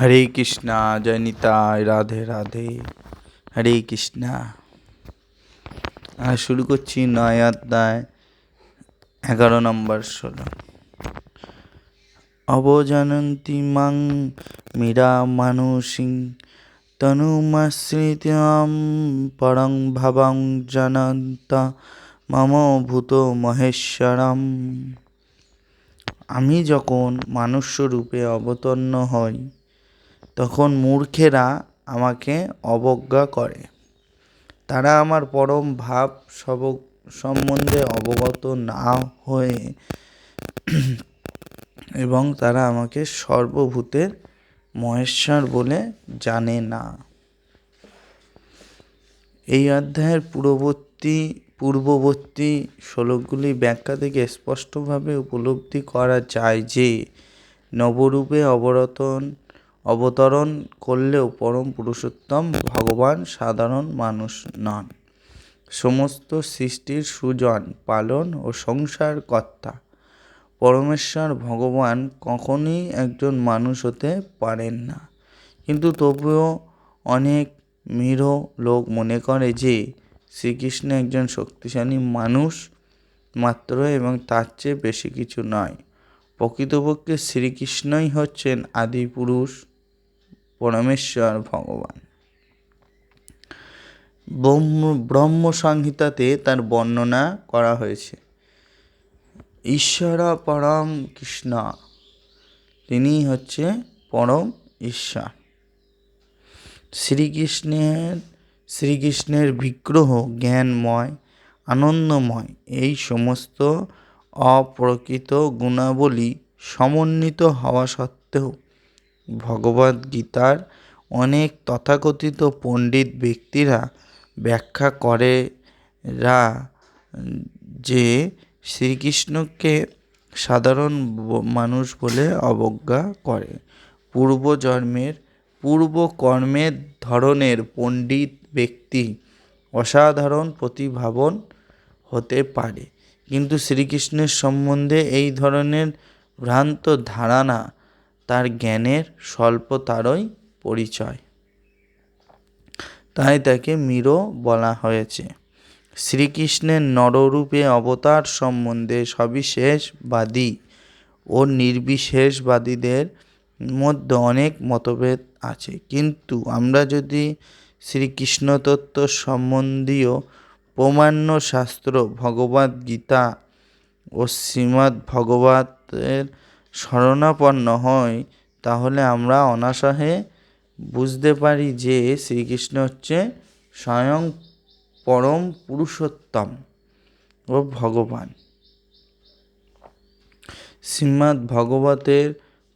হরে কৃষ্ণা, জয় নিতাই, রাধে রাধে, হরে কৃষ্ণা। আর শুরু করছি নয় অধ্যায়, এগারো নম্বর ষোলো। অবজানন্তি মাং মীরা মানুষিং তনুমাশ্রিতাম পরং ভাবং জানন্তা মম ভূত মহেশ্বরম। আমি যখন মানুষ্য রূপে অবতীর্ণ হই তখন মূর্খেরা আমাকে অবজ্ঞা করে। তারা আমার পরম ভাব সব সম্বন্ধে অবগত না হয়ে এবং তারা আমাকে সর্বভূতের মহেশ্বর বলে জানে না। এই অধ্যায়ের পূর্ববর্তী পূর্ববর্তী শ্লোকগুলি ব্যাখ্যা থেকে স্পষ্টভাবে উপলব্ধি করা যায় যে, নবরূপে অবরতন অবতরণ করলেও পরম পুরুষোত্তম ভগবান সাধারণ মানুষ নন। সমস্ত সৃষ্টির সুজন, পালন ও সংসার কর্তা। পরমেশ্বর ভগবান কখনই একজন মানুষ হতে পারেন না। কিন্তু তবুও অনেক মীঢ় লোক মনে করে যে, শ্রীকৃষ্ণ একজন শক্তিশালী মানুষ মাত্র এবং তার চেয়ে বেশি কিছু নয়। প্রকৃতপক্ষে শ্রীকৃষ্ণই হচ্ছেন আদি পুরুষ পরমেশ্বর ভগবান। ব্রহ্ম ব্রহ্ম সংহিতাতে তার বর্ণনা করা হয়েছে। ঈশ্বরা পরম কৃষ্ণ, তিনি হচ্ছে পরম ঈশ্বর। শ্রীকৃষ্ণের শ্রীকৃষ্ণের বিগ্রহ জ্ঞানময়, আনন্দময়, এই সমস্ত অপ্রকৃত গুণাবলী সমন্বিত হওয়া সত্ত্বেও ভগবদ্গীতার অনেক তথাকথিত পণ্ডিত ব্যক্তিরা ব্যাখ্যা করে রা যে শ্রীকৃষ্ণকে সাধারণ মানুষ বলে অবজ্ঞা করে। পূর্বজন্মের পূর্ব কর্মের ধরনের পণ্ডিত ব্যক্তি অসাধারণ প্রতিভাবন হতে পারে। কিন্তু শ্রীকৃষ্ণের সম্বন্ধে এই ধরনের ভ্রান্ত ধারণা তার জ্ঞানের স্বল্পতারই পরিচয়। তাই তাকে মীরো বলা হয়েছে। শ্রীকৃষ্ণের নররূপে অবতার সম্বন্ধে সবিশেষবাদী ও নির্বিশেষবাদীদের মধ্যে অনেক মতভেদ আছে। কিন্তু আমরা যদি শ্রীকৃষ্ণ তত্ত্ব সম্বন্ধীয় প্রমাণ্য শাস্ত্র ভগবদ্গীতা ও শ্রীমদ্ ভগবতের শরণাপন্ন হই তাহলে আমরা অনাসহে বুঝতে পারি যে শ্রীকৃষ্ণ হচ্ছে স্বয়ং পরম পুরুষোত্তম ও ভগবান। শ্রীমদ্ ভগবতের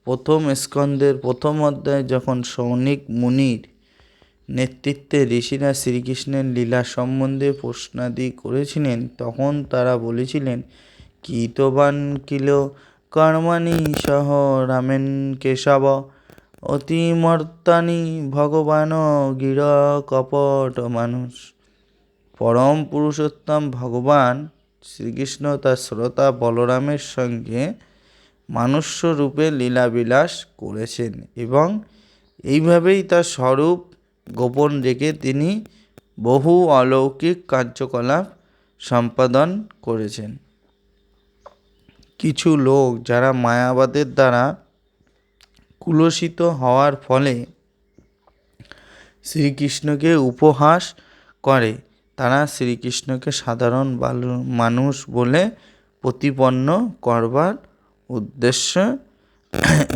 প্রথম স্কন্দের প্রথম অধ্যায়ে যখন সৌনিক মুনির নেতৃত্বে ঋষিরা শ্রীকৃষ্ণের লীলা সম্বন্ধে প্রশ্নাদি করেছিলেন, তখন তারা বলেছিলেন কীতবান কিল কর্মাণি সহ রামেন কেশব অতিমর্তানি ভগবান গির কপট মানুষ। পরম পুরুষোত্তম ভগবান শ্রীকৃষ্ণ তার শ্রোতা বলরামের সঙ্গে মানুষ্য রূপে লীলাবিলাস করেছেন এবং এইভাবেই তার স্বরূপ গোপন রেখে তিনি বহু অলৌকিক কার্যকলাপ সম্পাদন করেছেন। কিছু লোক যারা মায়াবাদের দ্বারা কুলসিত হওয়ার ফলে শ্রীকৃষ্ণকে উপহাস করে, তারা শ্রীকৃষ্ণকে সাধারণ বালু মানুষ বলে প্রতিপন্ন করবার উদ্দেশ্যে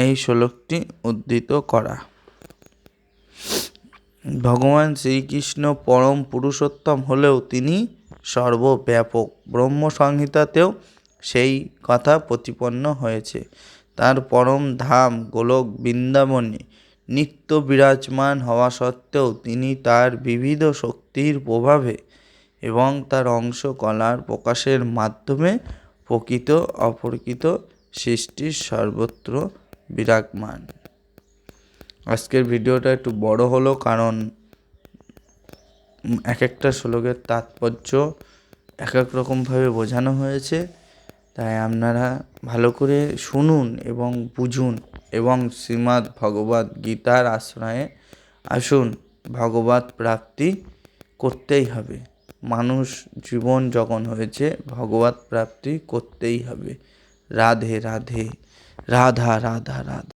এই শ্লোকটি উদ্ধৃত করা। ভগবান শ্রীকৃষ্ণ পরম পুরুষোত্তম হলেও তিনি সর্বব্যাপক ব্রহ্ম সংহিতাতেও সেই কথা প্রতিপন্ন হয়েছে। তার পরম ধাম গোলক বৃন্দাবনে নিত্য বিরাজমান হওয়া সত্ত্বেও তিনি তার বিবিধ শক্তির প্রভাবে এবং তার অংশ কলার প্রকাশের মাধ্যমে প্রকৃত অপ্রকৃত সৃষ্টির সর্বত্র বিরাজমান। আজকের ভিডিওটা একটু বড় হলো কারণ এক একটা শ্লোকের তাৎপর্য এক এক রকমভাবে বোঝানো হয়েছে। তাই আপনারা ভালো করে শুনুন এবং বুঝুন এবং শ্রীমদ্ ভগবৎ গীতার আশ্রয়ে আসুন। ভগবৎ প্রাপ্তি করতেই হবে। মানুষ জীবন যখন হয়েছে ভগবৎ প্রাপ্তি করতেই হবে। রাধে রাধে, রাধা রাধা রাধা।